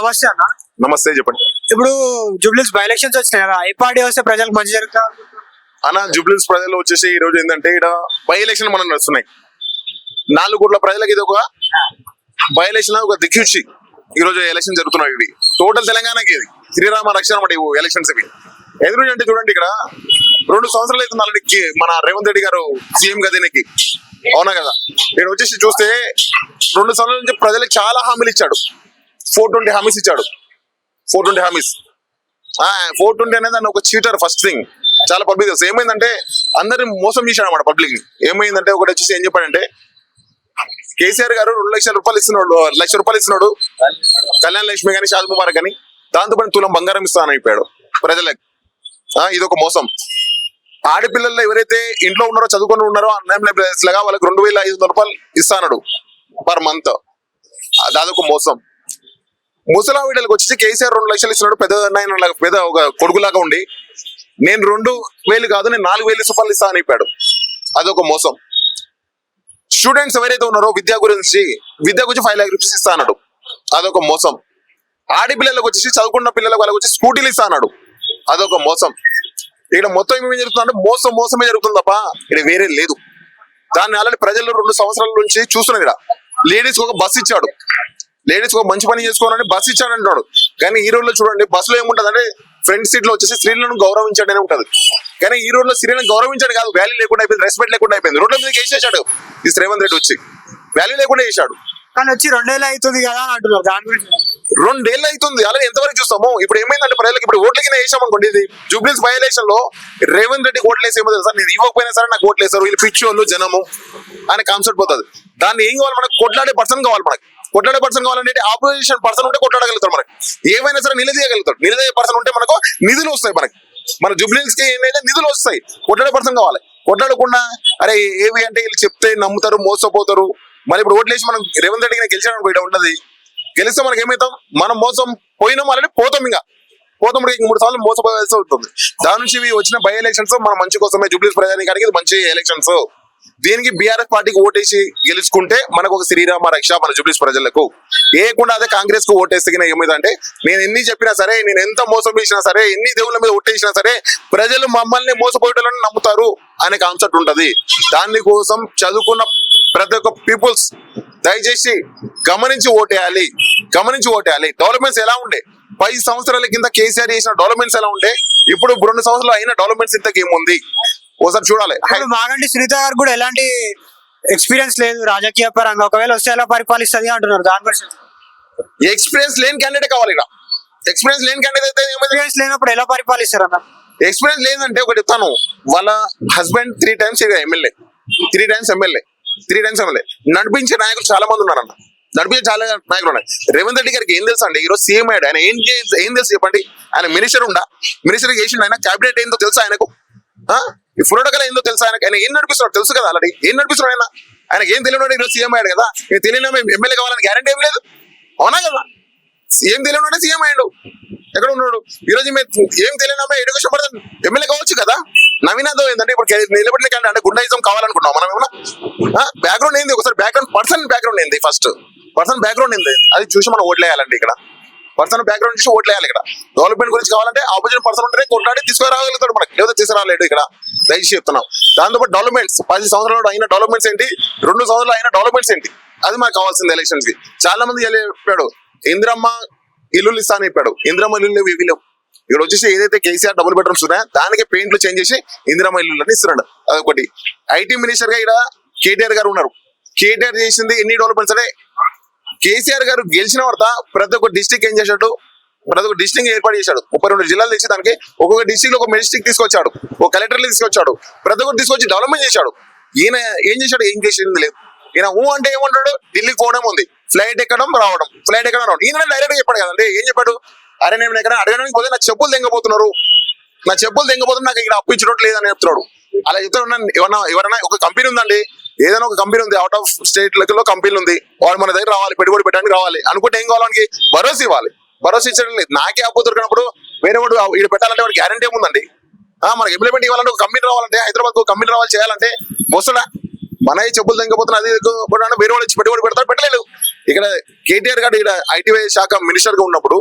నమస్తే అన్న. నమస్తే చెప్పండి. ఇప్పుడు జూబ్లీస్ బై ఎలక్షన్స్ వచ్చినాయి కదా ఏ పార్టీ వస్తే ప్రజలకు మంచి జరుగుతా? అన్న జూబ్లీస్ ప్రజలు వచ్చేసి ఈ రోజు ఏంటంటే ఇక్కడ బై ఎలక్షన్ మనం నడుస్తున్నాయి. నాలుగు కోట్ల ప్రజలకి ఇది ఒక బై ఎలక్షన్ ఒక దిక్సూచి ఈ రోజు ఎలక్షన్ జరుగుతున్నాయి ఇవి. టోటల్ తెలంగాణకి ఇది. శ్రీరామ రక్షణ అన్నమాట ఇవి ఎలక్షన్స్ ఇవి. ఎందుకు అంటే చూడండి ఇక్కడ. రెండు సంవత్సరాలు అవుతుంది ఆల్రెడీ మన రేవంత్ రెడ్డి గారు సీఎం గదినికి అవునా కదా? ఇక్కడ వచ్చేసి చూస్తే రెండు సంవత్సరాల నుంచి ప్రజలకు చాలా హామీలు ఇచ్చాడు. ఫోర్ ట్వంటీ హామీస్ ఇచ్చాడు. ఫోర్ ట్వంటీ హామీస్. ఫోర్ ట్వంటీ అనేది దాన్ని ఒక చీటర్ ఫస్ట్ థింగ్ చాలా పబ్లిక్ తెలుసు. ఏమైందంటే అందరిని మోసం చేశాడు అనమాట పబ్లిక్ని. ఏమైందంటే ఒకటి వచ్చేసి ఏం చెప్పాడంటే కేసీఆర్ గారు రెండు లక్షల రూపాయలు ఇస్తున్నాడు లక్ష రూపాయలు ఇస్తున్నాడు. కళ్యాణ్ లక్ష్మి కానీ షాద్ ముబారక్ కానీ దాంతో పాటు తులం బంగారం ఇస్తానని అయిపోయాడు ప్రజలకు. ఆ, ఇది ఒక మోసం. ఆడపిల్లలు ఎవరైతే ఇంట్లో ఉన్నారో చదువుకొని ఉన్నారో అన్ఎంప్లాయ్మెంట్ లాగా వాళ్ళకి రెండు వేల ఐదు వందల రూపాయలు ఇస్తానడు పర్ మంత్ దాదాపు మోసం. ముసలావిడలకు వచ్చి కేసీఆర్ రెండు లక్షలు ఇస్తున్నాడు పెద్ద ఆయన పెద్ద ఒక కొడుకులాగా ఉండి. నేను రెండు వేలు కాదు నేను నాలుగు వేలు రూపాయలు ఇస్తా అని చెప్పాడు. అదొక మోసం. స్టూడెంట్స్ ఎవరైతే ఉన్నారో విద్య గురించి విద్య గురించి ఫైవ్ ల్యాక్ రూపీస్ ఇస్తా అన్నాడు. అదొక మోసం. ఆడపిల్లలకు వచ్చేసి చదువుకున్న పిల్లలకు వాళ్ళకి వచ్చి స్కూటీలు ఇస్తా అన్నాడు. అదొక మోసం. ఇక్కడ మొత్తం ఏమేమి జరుగుతుందంటే మోసం మోసమే జరుగుతుంది తప్ప ఇక్కడ వేరే లేదు. దాన్ని ఆల్రెడీ ప్రజలు రెండు సంవత్సరాల నుంచి చూస్తున్నాడు ఇక్కడ. లేడీస్ ఒక బస్ ఇచ్చాడు. లేడీస్ ఒక మంచి పని చేసుకోవాలని బస్ ఇచ్చాడు అంటాడు కానీ ఈ రోజులో చూడండి బస్సులో ఏముంటది అంటే ఫ్రంట్ సీట్లో వచ్చేసి స్త్రీలను గౌరవించాడనే ఉంటది. కానీ ఈ రోజులో స్త్రీలను గౌరవించాడు కాదు వాల్యూ లేకుండా అయిపోయింది రెస్పెక్ట్ లేకుండా అయిపోయింది. రోడ్ల మీద వేసేసాడు ఈ రేవంత్ రెడ్డి వచ్చి. వాల్యూ లేకుండా చేశాడు కానీ వచ్చి రెండేళ్ళు అవుతుంది కదా అని అంటున్నారు దాని గురించి. రెండేళ్ళు అవుతుంది అలాగే ఎంతవరకు చూస్తాము? ఇప్పుడు ఏమైందంటే ప్రజలకు ఇప్పుడు ఓట్ల కింద వేసాం అనుకోండి ఇది జూబ్లీస్ బై ఎలక్షన్లో రేవంత్ రెడ్డి ఓట్లు వేసేమో తెలుసా? నేను ఇవ్వకపోయినా సరే నాకు ఓట్లు వేస్తారు వీళ్ళు పిచ్చి వాళ్ళు జనము అనే కాన్సెప్ట్ పోతుంది. దాన్ని ఏం కావాలి మనకు? కొట్లాడే పర్సన్ కావాలి మనకి. కొట్లాడే పర్సన్ కావాలంటే ఆపోజిషన్ పర్సన్ ఉంటే కొట్లాడగలుగుతారు మనకి. ఏమైనా సరే నిలదీయగలుగుతారు నిలదీయ పర్సన్ ఉంటే మనకు నిధులు వస్తాయి మనకి. మన జుబ్లీస్కి ఏంటంటే నిధులు వస్తాయి. కొట్లాడే పర్సన్ కావాలి. కొట్లాడకుండా అరే ఏవి అంటే వీళ్ళు చెప్తే నమ్ముతారు మోసపోతారు. మరి ఇప్పుడు ఓట్లేసి మనం రేవంత్ రెడ్డికి గెలిచాడు పోయడం ఉండదు. గెలిస్తే మనకి ఏమవుతాం? మనం మోసం పోయినాం ఆల్రెడీ పోతాం ఇంకా. పోతాం ఇంక మూడు సార్లు మోసపోవాల్సి ఉంటుంది. దాని నుంచి వచ్చిన బై ఎలక్షన్స్ మన మంచి కోసమే. జూబ్లీస్ ప్రజానికి మంచి ఎలక్షన్స్ దీనికి బీఆర్ఎస్ పార్టీకి ఓటేసి గెలుచుకుంటే మనకు ఒక శ్రీరామ రక్ష మన జూబ్లీస్ ప్రజలకు. ఏకుండా అదే కాంగ్రెస్కు ఓటేస్తే గిన ఏమైందంటే నేను ఎన్ని చెప్పినా సరే నేను ఎంత మోసం చేసినా సరే ఎన్ని దేవుళ్ళ మీద ఓటేసినా సరే ప్రజలు మమ్మల్ని మోసపోయేటోళ్ళని నమ్ముతారు అనే కాన్సెప్ట్ ఉంటది. దాని కోసం చదువుకున్న ప్రతి ఒక్క పీపుల్స్ దయచేసి గమనించి ఓటేయాలి. గమనించి ఓటేయాలి. డెవలప్మెంట్స్ ఎలా ఉండే? పది సంవత్సరాల కింద కేసీఆర్ చేసిన డెవలప్మెంట్స్ ఎలా ఉండే? ఇప్పుడు రెండు సంవత్సరాలు అయిన డెవలప్మెంట్స్ ఇంతకేముంది? ఒకసారి చూడాలి. మాగంటి సునీత గారు కూడా ఎలాంటి ఎక్స్పీరియన్స్ లేదు. రాజకీయ పరంగా ఒకవేళ వస్తే ఎలా పరిపాలిస్తుంది అంటున్నారు? దాని గురించి. ఎక్స్పీరియన్స్ లేని క్యాండిడేట్ కావాలి ఇక్కడ. ఎక్స్పీరియన్స్ లేని క్యాండిడేట్ అయితే ఎక్స్పీరియన్స్ లేనప్పుడు ఎలా పరిపాలిస్తారు అన్న? ఎక్స్పీరియన్స్ లేదంటే ఒకటి చెప్తాను. వాళ్ళ husband three times MLA three times MLA three times MLA నడిపించే నాయకులు చాలా మంది ఉన్నారన్న. నడిపించే చాలా నాయకులు ఉన్నాయి. రేవంత్ రెడ్డి గారికి ఏం తెలుసు అండి? ఈరోజు సీఎం అయ్యాడు. ఆయన ఏం ఏం తెలుసు చెప్పండి? ఆయన మినిస్టర్ ఉండా? మినిస్టర్ చేసిండు ఆయన? క్యాబినెట్ ఏందో తెలుసా ఆయనకు? ఈ ప్రోటోకాల్ ఏందో తెలుసా? ఆయన ఆయన ఏం నడిపిస్తున్నాడు తెలుసు కదా ఆల్రెడీ. ఏం నడిపిస్తున్నాడు ఆయన? ఆయనకి ఏం తెలియదు ఈరోజు సీఎం అయ్యాడు కదా. ఇక తెలియని ఎమ్మెల్యే కావాలని గ్యారంటీ ఏం లేదు. అవునా కదా? ఏం తెలియని సీఎం అయ్యాడు. ఎక్కడ ఉన్నాడు? ఈ రోజు మేము ఏం తెలియనమ్మా ఎడ్యుకేషన్ పడతాం ఎమ్మెల్యే కావచ్చు కదా. నవీనాథం ఏంటంటే ఇప్పుడు నిలబడిన కంటే అంటే గుండాయిజం కావాలనుకున్నాం మనం ఏమన్నా? బ్యాక్గ్రౌండ్ ఏంది? ఒకసారి బ్యాక్గ్రౌండ్ పర్సన్ బ్యాక్గ్రౌండ్ ఏంది ఫస్ట్ పర్సన్ బ్యాక్గ్రౌండ్ ఏంది? అది చూసి మనం ఓట్లేయాలండి ఇక్కడ. పర్సన్ బ్యాక్గ్రౌండ్ చూసి ఓట్లేయాలి ఇక్కడ. డెవలప్మెంట్ గురించి కావాలంటే ఆపోజిట్ పర్సన్ ఉంటేనే కొట్లాడి తీసుకురాగలుగుతాడు మనకి. లేదా తీసుకురాలేడు ఇక్కడ. దయచేసి చెప్తున్నాం. దాంతోపాటు డెవలప్మెంట్స్ పది సంవత్సరాలు అయిన డెవలప్మెంట్స్ ఏంటి? రెండు సంవత్సరాలు అయిన డెవలప్మెంట్స్ ఏంటి? అది మనకు కావాల్సింది ఎలక్షన్స్కి. చాలా మంది చెప్పాడు? ఇంద్రమ్మ ఇల్లులు ఇస్తా అని చెప్పాడు. ఇంద్రమ్మ ఇల్లు లేవు ఇవి లేవు. ఇక్కడ వచ్చేసి ఏదైతే కేసీఆర్ డబుల్ బెడ్రూమ్స్ ఉన్నాయో దానికి పెయింట్లు చేంజ్ చేసి ఇందిరమ్మ ఇల్లులని ఇస్తున్నాడు. అదొకటి. ఐటీ మినిస్టర్గా ఇక్కడ కేటీఆర్ గారు ఉన్నారు. కేటీఆర్ చేసింది ఎన్ని డెవలప్మెంట్స్ అంటే కేసీఆర్ గారు గెలిచిన తర్వాత ప్రతి ఒక్క డిస్టిక్ ఏం చేశాడు? ప్రతి ఒక్క డిస్టిక్ ఏర్పాటు చేశాడు. ముప్పై రెండు జిల్లాలు తెచ్చి దానికి ఒక్కొక్క డిస్టిక్లో ఒక మెజిస్టిక్ తీసుకొచ్చాడు. ఒక కలెక్టర్ తీసుకొచ్చాడు. ప్రతి ఒక్కటి తీసుకొచ్చి డెవలప్మెంట్ చేశాడు. ఈయన ఏం చేశాడు? ఏం చేసింది లేదు. ఈయన ఊ అంటే ఏమంటాడు? ఢిల్లీ పోవడం ఉంది. ఫ్లైట్ ఎక్కడం రావడం. ఫ్లైట్ ఎక్కడం రావడం. ఈయన డైరెక్ట్ చెప్పాడు కదండి ఏం చెప్పాడు? అరే నేను ఎక్కడ అడగడానికి పోతే నా చెప్పులు తెంగపోతున్నారు నా చెప్పులు తెంగపోతున్నా నాకు ఇక్కడ అప్పు ఇచ్చడం లేదని చెప్తున్నాడు. అలా చెప్తాడు ఎవరన్నా ఎవరైనా ఒక కంపెనీ ఉందండి? ఏదైనా ఒక కంపెనీ ఉంది అవుట్ ఆఫ్ స్టేట్లో కంపెనీ ఉంది. వాడు మన దగ్గర రావాలి పెట్టుబడి పెట్టడానికి రావాలి. అనుకుంటే ఏం కావాలి భరోసా ఇవ్వాలి. భరోసా ఇచ్చడం లేదు. నాకే అప్పు దొరికినప్పుడు వేరే వాడు ఇక్కడ పెట్టాలంటే వాడికి గ్యారంటీ ఏముందండి ఆ, మనకి ఇంప్లిమెంట్ ఇవ్వాలంటే ఒక కంపెనీ రావాలంటే హైదరాబాద్ ఒక కంపెనీ రావాలి చేయాలంటే వస్తుందా మన చెప్పులు తెంకపోతున్నా అది వేరే వాళ్ళు ఇచ్చి పెట్టుబడి పెడతారు పెట్టలేదు ఇక్కడ కేటీఆర్ గారు ఇక్కడ ఐటీఐ శాఖ మినిస్టర్గా ఉన్నప్పుడు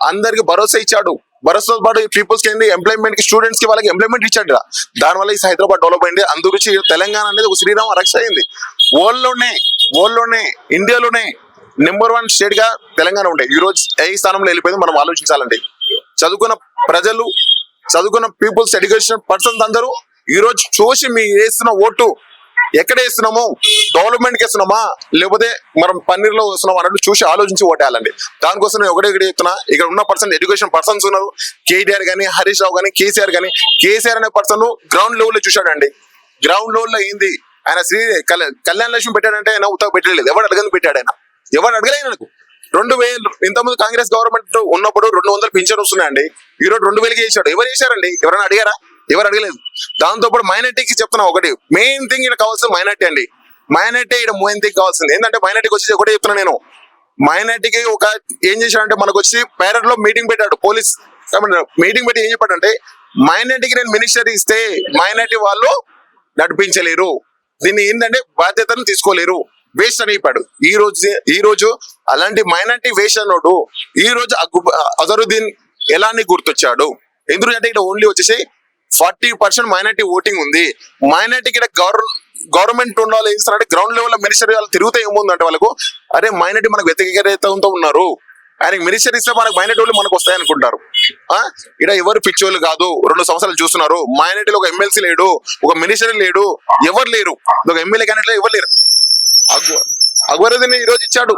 అందరికి భరోసా ఇచ్చాడు. భరోసా పాటు పీపుల్స్కి ఎంప్లాయ్మెంట్కి స్టూడెంట్స్కి వాళ్ళకి ఎంప్లాయ్మెంట్ ఇచ్చాడు దాని వల్ల ఈ హైదరాబాద్ డెవలప్ అయింది. అందుగురించి తెలంగాణ అనేది ఒక శ్రీరామ రక్ష అయింది. వరల్డ్లోనే వరల్డ్లోనే ఇండియాలోనే నెంబర్ వన్ స్టేట్గా తెలంగాణ ఉంటాయి ఈ రోజు ఏ స్థానంలో వెళ్ళిపోయింది మనం ఆలోచించాలండి. చదువుకున్న ప్రజలు చదువుకున్న పీపుల్స్ ఎడ్యుకేషన్ పర్సన్స్ అందరూ ఈ రోజు చూసి మీ వేస్తున్న ఓటు ఎక్కడ వేస్తున్నాము? డెవలప్మెంట్కి వేస్తున్నామా? లేకపోతే మనం పన్నీర్లో వేస్తున్నాం అన్నట్టు చూసి ఆలోచించి ఓటేయాలండి. దానికోసం నేను ఒకటే ఇక్కడ చెప్తున్నా. ఇక్కడ ఉన్న పర్సన్ ఎడ్యుకేషన్ పర్సన్స్ ఉన్నారు. కేటీఆర్ గానీ హరీష్ రావు గానీ కేసీఆర్ గానీ కేసీఆర్ అనే పర్సన్ గ్రౌండ్ లెవెల్లో చూశాడండి. గ్రౌండ్ లెవెల్లో ఏంది ఆయన శ్రీ కళ్యాణ్ కళ్యాణ లక్ష్మి పెట్టాడంటే ఆయన ఉత్తగా పెట్టలేదు. ఎవరు అడగని పెట్టాడు ఆయన? ఎవరు అడగలేదు నాకు? రెండు వేలు ఇంతకుముందు కాంగ్రెస్ గవర్నమెంట్ ఉన్నప్పుడు రెండు వందలు పింఛన్ వస్తున్నాయండి. ఈ రోజు రెండు వేలకి చేశాడు. ఎవరు చేశారండి? ఎవరైనా అడిగారా? ఎవరు అడగలేదు. దాంతో పాటు మైనార్టీకి చెప్తున్నా ఒకటి. మెయిన్ థింగ్ ఇక్కడ కావాల్సింది మైనార్టీ అండి. మైనార్టీ ఇక్కడ మెయిన్ థింగ్ కావాల్సింది. ఏంటంటే మైనార్టీకి వచ్చి ఒకటే చెప్తున్నా నేను. మైనార్టీకి ఒక ఏం చేశాడంటే మనకు వచ్చి పేరెంట్లో మీటింగ్ పెట్టాడు. పోలీస్ మీటింగ్ పెట్టి ఏం చెప్పాడంటే మైనార్టీకి నేను మినిస్టర్ ఇస్తే మైనార్టీ వాళ్ళు నడిపించలేరు. దీన్ని ఏంటంటే బాధ్యతను తీసుకోలేరు. వేస్ట్ అని చెప్పాడు. ఈ రోజు ఈ రోజు అలాంటి మైనార్టీ వేస్ట్ అన్నోడు. ఈ రోజు అజరుద్దీన్ ఎలాని గుర్తొచ్చాడు? ఎందుకంటే ఇక్కడ ఓన్లీ వచ్చేసి ఫార్టీ పర్సెంట్ మైనార్టీ ఓటింగ్ ఉంది. మైనార్టీకి ఇక్కడ గవర్ గవర్నమెంట్ ఉన్న వాళ్ళు ఏం చేస్తారంటే గ్రౌండ్ లెవెల్లో మినిస్టర్ వాళ్ళు తిరుగుతే ఏముందంటే వాళ్ళకు అరే మైనార్టీ మనకు వ్యతిరేకతతో ఉన్నారు. ఆయనకి మినిస్టర్ ఇస్తే మనకు మైనార్టీ వాళ్ళు మనకు వస్తాయి అనుకుంటారు. ఆ? ఇక్కడ ఎవరు పిచ్చోళ్ళు కాదు. రెండు సంవత్సరాలు చూస్తున్నారు. మైనార్టీలో ఒక ఎమ్మెల్సీ లేడు ఒక మినిస్టర్ లేడు ఎవరు లేరు? ఒక ఎమ్మెల్యే క్యాండిడేట్ ఎవరు లేరు? అక్బర్ అక్బరుద్దీన్ ఈ రోజు ఇచ్చాడు.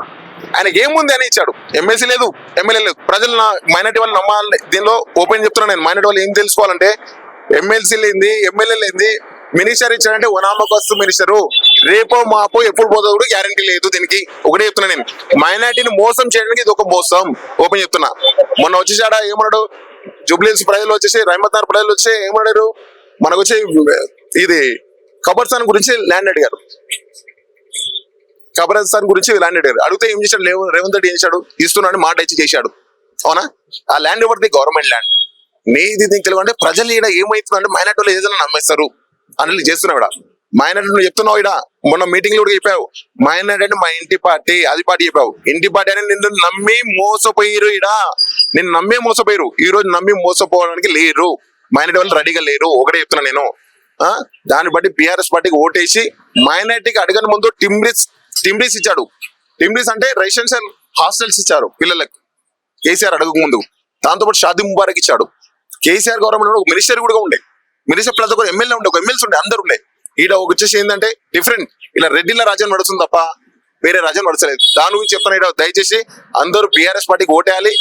ఆయనకి ఏముంది అని ఇచ్చాడు. ఎమ్మెల్సీ లేదు ఎమ్మెల్యే లేదు. ప్రజలు నా మైనార్టీ వాళ్ళు నమ్మాలి. దీనిలో ఓపెన్ చెప్తున్నాను నేను. మైనార్టీ వాళ్ళు ఏం తెలుసుకోవాలంటే ఎమ్మెల్సీలు లేనిది ఎమ్మెల్యేలు లేనిది మినిస్టర్ ఇచ్చారంటే వనామకొస్తు మినిస్టరు. రేపో మాపో ఎప్పుడు పోతుందో కూడా గ్యారంటీ లేదు దీనికి. ఒకటే చెప్తున్నా నేను. మైనార్టీని మోసం చేయడానికి ఇది ఒక మోసం. ఓపెన్ చెప్తున్నా. మొన్న వచ్చేసాడా ఏమన్నాడు? జూబ్లీస్ ప్రజలు వచ్చేసి రహమత్నార్ ప్రజలు వచ్చి ఏమన్నాడు? మనకు వచ్చి ఇది కబర్స్థాన్ గురించి ల్యాండ్ అడిగారు. కబరస్థాన్ గురించి ల్యాండ్ అడిగారు. అడిగితే ఏం చేశాడు? రేవంత్ రెడ్డి ఏం చేశాడు? ఇస్తున్నాడు మాట ఇచ్చి చేశాడు. అవునా? ఆ ల్యాండ్ ఎవరిది? Government land. నీది దీనికి అంటే ప్రజలు ఈడ ఏమవుతుందంటే మైనార్టీ వాళ్ళు ఏదైనా నమ్మేస్తారు? అని చేస్తున్నావు ఇక్కడ మైనార్టీ నువ్వు చెప్తున్నావు ఇడ మొన్న మీటింగ్లో కూడా చెప్పావు. మైనార్టీ అంటే మా ఇంటి పార్టీ అది పార్టీ చెప్పావు. ఇంటి పార్టీ అని నిన్ను నమ్మి మోసపోయిరు ఈడ. నిన్ను నమ్మే మోసపోయారు ఈ రోజు నమ్మి మోసపోవడానికి లేరు. మైనార్టీ వాళ్ళు రెడీగా లేరు. ఒకటే చెప్తున్నా నేను. ఆ? దాన్ని బట్టి బీఆర్ఎస్ పార్టీకి ఓటేసి మైనార్టీకి అడగని ముందు టిమ్రిస్ టిమ్రిస్ ఇచ్చాడు. టిమ్రిస్ అంటే రెసిడెన్షియల్ హాస్టల్స్ ఇచ్చారు పిల్లలకు. కేసీఆర్ అడగక ముందు దాంతో పాటు ముబారక్ ఇచ్చాడు. కేసీఆర్ గవర్నమెంట్ ఒక మినిస్టర్ కూడా ఉండే. మినిస్టర్ ప్లస్ ఒక ఎమ్మెల్యే ఉండే ఒక ఎమ్మెల్సీ ఉండే అందరు ఉండే. ఈడ ఒక వచ్చేసి ఏంటంటే డిఫరెంట్ ఇలా రెడ్డిల రాజ్యం నడుస్తుంది తప్ప వేరే రాజ్యం నడచలేదు. దాని గురించి చెప్తాను ఈడ దయచేసి అందరూ బీఆర్ఎస్ పార్టీకి ఓటేయాలి.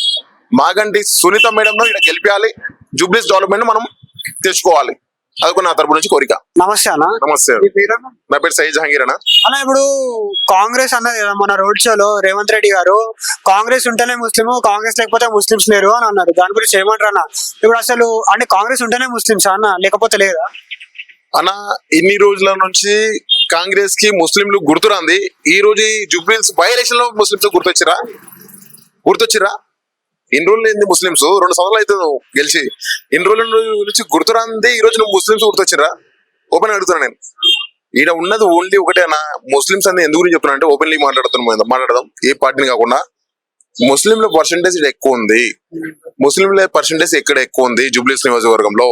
మాగంటి సునీత మేడం ఇక్కడ గెలిపించాలి జూబ్లీస్ డెవలప్మెంట్ మనం తెచ్చుకోవాలి. అది నా తరపు నుంచి కోరిక. నమస్తే అన్న. నమస్తే. మీ? నా పేరు సయ్యద్ జహంగీర్ అన్న. అన్న ఇప్పుడు కాంగ్రెస్ అన్నది కదా మన రోడ్ షోలో రేవంత్ రెడ్డి గారు కాంగ్రెస్ ఉంటేనే ముస్లిం కాంగ్రెస్ లేకపోతే ముస్లిమ్స్ లేరు అని అన్నారు. దాని గురించి ఏమంటారు అన్న? ఇప్పుడు అసలు అంటే కాంగ్రెస్ ఉంటేనే ముస్లిమ్స్ అన్న? లేకపోతే లేదా? అన్న ఇన్ని రోజుల నుంచి కాంగ్రెస్కి ముస్లింలు గుర్తురాంది. ఈ రోజు ఈ జుబ్లీస్ బై ఎలక్షన్లో ముస్లింస్ గుర్తొచ్చిరా? గుర్తొచ్చిరా? ఇన్ని రోజులు ఏంది ముస్లింస్ రెండు సంవత్సరాలు అయితే నువ్వు గెలిచి. ఇన్ని రోజుల నుంచి గుర్తురాంది ఈ రోజు నువ్వు ముస్లింస్ గుర్తొచ్చిరా ఓపెన్ అడుగుతున్నా నేను. ఈడ ఉన్నది ఓన్లీ ఒకటే అన్న. ముస్లింస్ అనేది ఎందుకు గురించి చెప్తున్నా అంటే ఓపెన్లీ మాట్లాడుతున్నాం మాట్లాడదాం. ఏ పార్టీని కాకుండా ముస్లింల పర్సంటేజ్ ఎక్కువ ఉంది. ముస్లింల పర్సంటేజ్ ఎక్కడ ఎక్కువ ఉంది? జూబ్లీస్ నియోజకవర్గంలో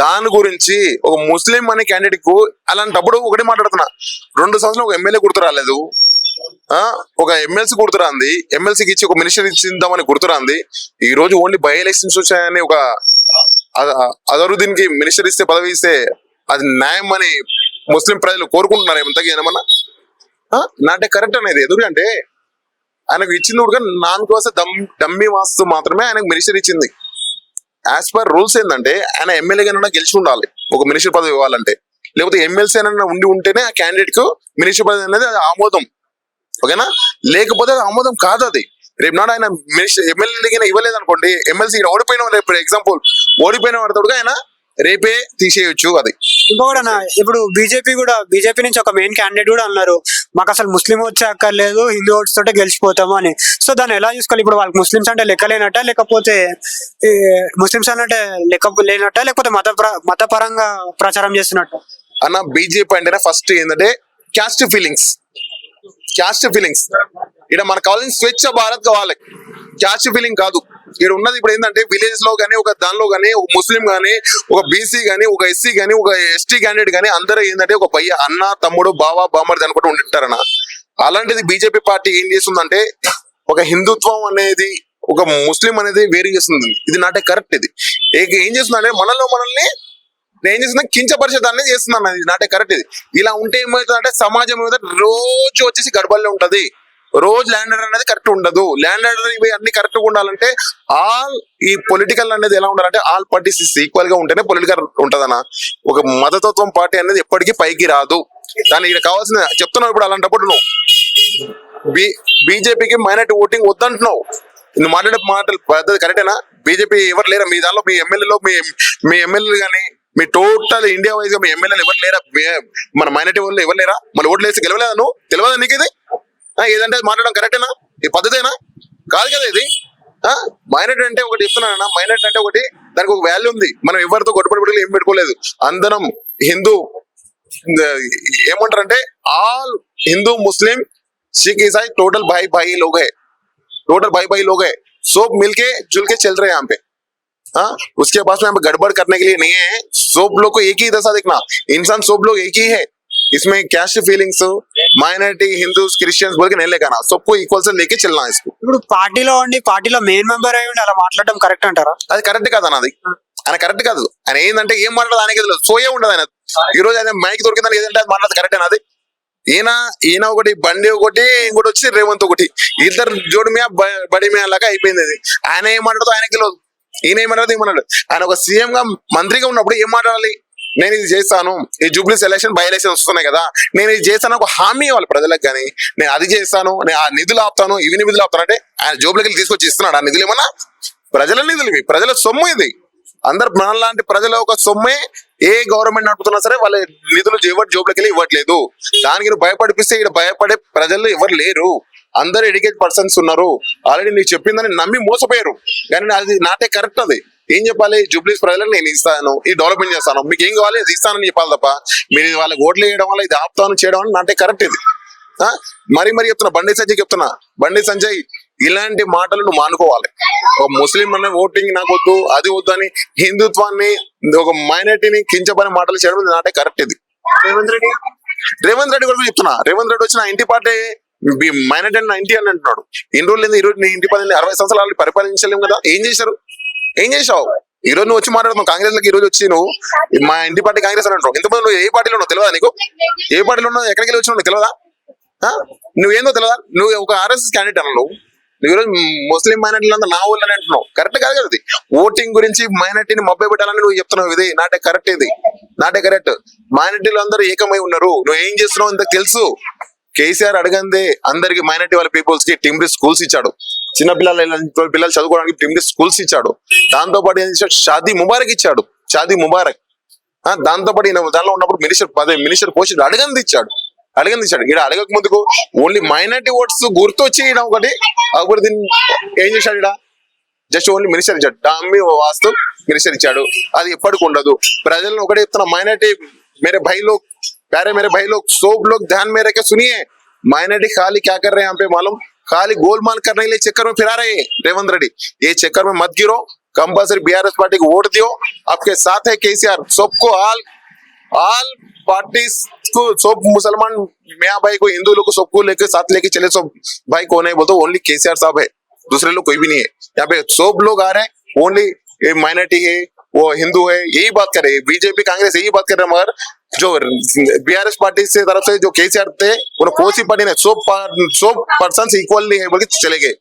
దాని గురించి ఒక ముస్లిం అనే క్యాండిడేట్కు అలాంటప్పుడు ఒకటే మాట్లాడుతున్నా. రెండు సంవత్సరాలు ఒక ఎమ్మెల్యే గుర్తు రాలేదు. ఒక ఎమ్మెల్సీ గుర్తురాంది. ఎమ్మెల్సీకి ఇచ్చి ఒక మినిస్టర్ ఇచ్చిందామని గుర్తురాంది. ఈ రోజు ఓన్లీ బై ఎలక్షన్స్ వచ్చాయని ఒక అదరుద్దీన్కి మినిస్టర్ ఇస్తే పదవి ఇస్తే అది న్యాయం అని ముస్లిం ప్రజలు కోరుకుంటున్నారు. ఏమంతగా ఏమన్నా నాటే నా అంటే కరెక్ట్ అనేది. ఎందుకంటే ఆయనకు ఇచ్చింది కూడా నాన్ కోసం దమ్ డమ్మి వాస్తు మాత్రమే ఆయనకు మినిస్టర్ ఇచ్చింది. యాజ్ పర్ రూల్స్ ఏంటంటే ఆయన ఎమ్మెల్యేగా గెలిచి ఉండాలి. ఒక మినిస్టర్ పదవి ఇవ్వాలంటే. లేకపోతే ఎమ్మెల్సీ అయినా ఉండి ఉంటేనే ఆ క్యాండిడేట్కు మినిస్టర్ పదవి అనేది ఆమోదం. ఓకేనా? లేకపోతే ఆమోదం కాదు అది రేపు నాడు ఆయన మినిస్టర్ ఎమ్మెల్యే ఇవ్వలేదు అనుకోండి ఎమ్మెల్సీ ఓడిపోయిన రేపు ఎగ్జాంపుల్ ఓడిపోయిన వాడితోడుగా ఆయన రేపే తీసేయొచ్చు అది. ఇంకొకటి అన్న ఇప్పుడు బీజేపీ కూడా బీజేపీ నుంచి ఒక మెయిన్ క్యాండిడేట్ కూడా అన్నారు. మాకు అసలు ముస్లిం వచ్చే అక్కర్లేదు హిందూ ఓట్స్ తోటే గెలిచిపోతాము అని. సో దాన్ని ఎలా చూసుకోవాలి? ఇప్పుడు వాళ్ళకి ముస్లిమ్స్ అంటే లెక్కలేనట్ట లేకపోతే ముస్లిమ్స్ అంటే లెక్క లేనట్ట? లేకపోతే మత ప్ర- మతపరంగా ప్రచారం చేస్తున్నట్టు? అన్న బీజేపీ అంటేనే ఫస్ట్ ఏంటంటే క్యాస్ట్ ఫీలింగ్స్ క్యాస్ట్ ఫీలింగ్స్ ఇక్కడ మనకు కావాల్సిన స్వచ్ఛ భారత్ కావాలి క్యాస్ట్ ఫీలింగ్ కాదు. ఇక్కడ ఉన్నది ఇప్పుడు ఏంటంటే విలేజ్లో కానీ ఒక దానిలో కానీ ఒక ముస్లిం కానీ ఒక బీసీ కానీ ఒక ఎస్సీ కానీ ఒక ఎస్టీ క్యాండిడేట్ కానీ అందరూ ఏంటంటే ఒక భయ్య అన్న తమ్ముడు బావ బామర్ది అనుకుంటూ ఉంటుంటారన్న అలాంటిది బీజేపీ పార్టీ ఏం చేస్తుందంటే ఒక హిందుత్వం అనేది ఒక ముస్లిం అనేది వేరు చేస్తుంది. ఇది నాటే కరెక్ట్ ఇది. ఏం చేస్తుందంటే మనలో మనల్ని నేను చేస్తున్నా కించపరిచేదాన్ని చేస్తున్నాను. అది నాటే కరెక్ట్ ఇది. ఇలా ఉంటే ఏమవుతుందంటే సమాజం మీద రోజు వచ్చేసి గడబల్లో ఉంటది. రోజు ల్యాండ్ ఆర్డర్ అనేది కరెక్ట్ ఉండదు. ల్యాండ్ ఆర్డర్ ఇవి అన్ని కరెక్ట్గా ఉండాలంటే ఆల్ ఈ పొలిటికల్ అనేది ఎలా ఉండాలంటే ఆల్ పార్టీస్ ఈక్వల్గా ఉంటేనే పొలిటికల్ ఉంటదనా ఒక మతతత్వం పార్టీ అనేది ఎప్పటికీ పైకి రాదు. దాని ఇక్కడ కావాల్సిన చెప్తున్నావు ఇప్పుడు అలాంటప్పుడు నువ్వు. బి బీజేపీకి మైనార్టీ ఓటింగ్ వద్దంటున్నావు. నువ్వు మాట్లాడే మాటలు పద్ధతి కరెక్టేనా బీజేపీ ఎవరు లేరా? మీ దానిలో మీ ఎమ్మెల్యేలో మీ మీ ఎమ్మెల్యేలు కానీ మీ టోటల్ ఇండియా వైజ్ గా మీ ఎమ్మెల్యేలు ఎవరు లేరా మీ- మన మైనార్టీ వాళ్ళు ఎవరు లేరా మన ఓట్లు వేసి గెలవలేదా నువ్వు తెలియదా నీకు ఇది ఆ, ఏదంటే అది మాట్లాడడం కరెక్టేనా ఈ పద్ధతేనా కాదు కదా ఇది మైనార్టీ అంటే ఒకటి చెప్తున్నానన్నా మైనార్టీ అంటే ఒకటి దానికి ఒక వాల్యూ ఉంది మనం ఎవరితో గొడవపడి ఏం పెట్టుకోలేదు అందరం హిందూ ఏమంటారంటే ఆల్ हिंदू मुस्लिम सिख ईसाई टोटल भाई भाई लोग है टोटल भाई भाई लोग है सब मिलके जुल के चल रहे हैं यहाँ पे हाँ उसके पास में यहाँ पे गड़बड़ करने के लिए नहीं है सब लोग को एक ही दशा देखना इंसान सब लोग एक ही है इसमें cash feelings minority Hindu Christians बोल के नहीं लेकर आना सबको इक्वल से लेके चलना है इसको ఇప్పుడు పార్టీలో ఉండి పార్టీలో మెయిన్ మెంబర్ అయి ఉండి అలా మాట్లాడడం కరెక్ట్ అంటారా అది కరెక్ట్ కాదు అన్నది ఆయన కరెక్ట్ కాదు ఆయన ఏంటంటే ఏం మాట్లాడదు ఆయనకి తెలియదు సోయే ఉండదు ఆయన ఈ రోజు ఆయన మైక్ దొరికిందని ఏదంటే అది మాట్లాడదు కరెక్ట్ అది ఈయన ఈయన ఒకటి బండి ఒకటి ఇంకోటి వచ్చి రేవంత్ ఒకటి ఇద్దరు జోడి మీద బ- బడి మీద లాగా అయిపోయింది అది ఆయన ఏం మాట్లాడదు ఆయనకి తెలియదు ఈయన ఏం మాట్లాడదు ఏమన్నాడు ఆయన ఒక సీఎం గా మంత్రిగా ఉన్నప్పుడు ఏం మాట్లాడాలి? నేను ఇది చేస్తాను. ఈ జూబ్లీ ఎలక్షన్ బై ఎలక్షన్ వస్తున్నాయి కదా. నేను ఇది చేస్తాను ఒక హామీ ఇవ్వాలి ప్రజలకు కానీ. నేను అది చేస్తాను నేను ఆ నిధులు ఆపుతాను ఇవి నిధులు ఆపుతాను అంటే ఆయన జోబులకి తీసుకొచ్చి ఇస్తున్నాడు. ఆ నిధులు ఏమన్నా? ప్రజల నిధులు ఇవి. ప్రజల సొమ్ము ఇది. అందరు మనలాంటి ప్రజల ఒక సొమ్మే ఏ గవర్నమెంట్ నడుపుతున్నా సరే వాళ్ళ నిధులు ఎవరు జోబులకి వెళ్ళి ఇవ్వట్లేదు. దానికి నువ్వు భయపడిపిస్తే ఇక్కడ భయపడే ప్రజలు ఎవరు లేరు. అందరు ఎడ్యుకేట్ పర్సన్స్ ఉన్నారు. ఆల్రెడీ నీకు చెప్పిందని నమ్మి మోసపోయారు. కానీ అది నాటే కరెక్ట్ అది. ఏం చెప్పాలి? జూబ్లీస్ ప్రజలకు నేను ఇస్తాను. ఈ డెవలప్మెంట్ చేస్తాను. మీకు ఏం కావాలి? ఇది ఇస్తానని చెప్పాలి తప్ప మీరు వాళ్ళకి ఓట్లు వేయడం వల్ల ఇది ఆపుతాను చేయడం అని నాటే కరెక్ట్ ఇది. ఆ? మరి మరి చెప్తున్నా బండి సంజయ్ చెప్తున్నా. బండి సంజయ్ ఇలాంటి మాటలు నువ్వు మానుకోవాలి. ఒక ముస్లిం అనే ఓటింగ్ నాకు వద్దు అది వద్దు అని హిందుత్వాన్ని ఒక మైనార్టీని కించపని మాటలు చేయడం నాటే కరెక్ట్ ఇది. రేవంత్ రెడ్డి రేవంత్ రెడ్డి కూడా చెప్తున్నా. రేవంత్ రెడ్డి వచ్చిన ఇంటి పార్టీ మైనట్ అండ్ నైన్టీ అని అంటున్నాడు. ఎన్ని రోజులు ఈ రోజు నీ ఇంటి పది అరవై సంవత్సరాలు పరిపాలించలేము కదా? ఏం చేశారు? ఏం చేశావు? ఈ రోజు నువ్వు వచ్చి మాట్లాడుతున్నావు కాంగ్రెస్లో ఈ రోజు వచ్చి నువ్వు మా ఇంటి పార్టీ కాంగ్రెస్ అని అంటావు ఇంతమంది నువ్వు ఏ పార్టీలో ఉన్నావు తెలియదా నీకు? ఏ పార్టీలో ఉన్నావు? ఎక్కడికి వెళ్ళి వచ్చినావు తెలియదా? నువ్వేందో తెలియదా? నువ్వు ఒక ఆర్ఎస్ఎస్ క్యాండిడేట్ అన్నావు నువ్వు. ఈరోజు ముస్లిం మైనార్టీలంతా నా ఊళ్ళని అంటున్నావు. కరెక్ట్ కాదు కదా ఓటింగ్ గురించి మైనార్టీని మబ్బై పెట్టాలని నువ్వు చెప్తున్నావు ఇది. నాటే కరెక్ట్ ఇది. నాటే కరెక్ట్ మైనార్టీలు అందరూ ఏకమై ఉన్నారు. నువ్వు ఏం చేస్తున్నావు? ఇంత తెలుసు. కేసీఆర్ అడగందే అందరికి మైనార్టీ వాళ్ళ పీపుల్స్కి టిమ్రీ స్కూల్స్ ఇచ్చాడు. చిన్న పిల్లలు పిల్లలు చదువుకోవడానికి టిమ్రీ స్కూల్స్ ఇచ్చాడు. దాంతో పాటు ఏం చేశాడు? షాదీ ముబారక్ ఇచ్చాడు. షాదీ ముబారక్. దాంతో పాటు ఈయన దానిలో ఉన్నప్పుడు మినిస్టర్ అదే మినిస్టర్ పోషన్ అడగంది ఇచ్చాడు. అడగంది ఇచ్చాడు. ఇక్కడ అడగక ముందుకు ఓన్లీ మైనార్టీ ఓట్స్ గుర్తొచ్చి ఈయన ఒకటి ఒకటి దీన్ని ఏం చేశాడు ఈడ? జస్ట్ ఓన్లీ మినిస్టర్ ఇచ్చాడు. డామ్మి వాస్తు మినిస్టర్ ఇచ్చాడు. అది ఎప్పటికి ఉండదు. ప్రజలను ఒకటి చెప్తున్న మైనార్టీ మేరే భయలో प्यारे मेरे भाई लोग, सब लोग ध्यान में के सुनिए। माइनॉरिटी खाली क्या कर रहे हैं यहाँ पे मालूम? खाली गोलमाल करने के लिए चक्कर में फिरा रहे हैं, रेवंत रेड्डी। ये चक्कर में मत गिरो कंपल्सरी बीआरएस पार्टी को वोट दियो। आपके साथ है केसीआर सबको आल आल पार्टी को सब मुसलमान मियाँ भाई को, हिंदू लोग को सबको लेके साथ लेके चले। सब भाई कौन है? बोलते ओनली केसीआर साहब है, दूसरे लोग कोई भी नहीं है। यहाँ पे सब लोग आ रहे हैं ओनली माइनॉरिटी है वो हिंदू है यही बात कर रहे हैं बीजेपी कांग्रेस यही बात कर रहे हैं मगर जो बीआरएस पार्टी से तरफ से जो केसीआर थे उन्होंने कोसी पार्टी ने सब सब पर्सन ఈక్వల్లీ है बोल के चले गए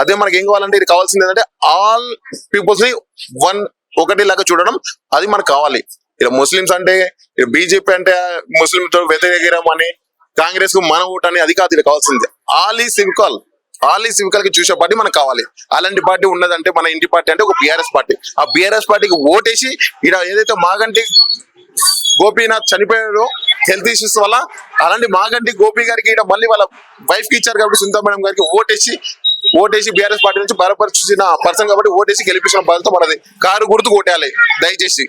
అదే మనకి ఏం కావాలంటే ఇది కావాల్సింది ఏంటంటే ఆల్ పీపుల్స్ ని వన్ ఒకటి లాగా చూడడం అది మనకు కావాలి ఇక్కడ ముస్లిమ్స్ అంటే బీజేపీ అంటే ముస్లిం తో వ్యతిరేకం అని కాంగ్రెస్ కు మన ఓటు అని అది కాదు ఇది కావాల్సింది ఆల్ ఈ సివికల్ ఆల్ ఈ సివికల్కి చూసే పార్టీ మనకు కావాలి. అలాంటి పార్టీ ఉన్నదంటే మన ఇంటి పార్టీ అంటే ఒక బిఆర్ఎస్ పార్టీ. ఆ బిఆర్ఎస్ పార్టీకి ఓటేసి ఇక్కడ ఏదైతే మాగంటి గోపీనాథ్ చనిపోయాడు హెల్త్ ఇష్యూస్ వల్ల అలాంటి మాగంటి గోపి గారికి ఇక్కడ మళ్ళీ వాళ్ళ వైఫ్కి ఇచ్చారు కాబట్టి సునీత మేడం గారికి ఓటేసి ఓటేసి బీఆర్ఎస్ పార్టీ నుంచి బలపరిచిన పర్సన్ కాబట్టి ఓటేసి గెలిపించిన బాధ్యత మనది. కారు గుర్తు కొట్టాలి దయచేసి.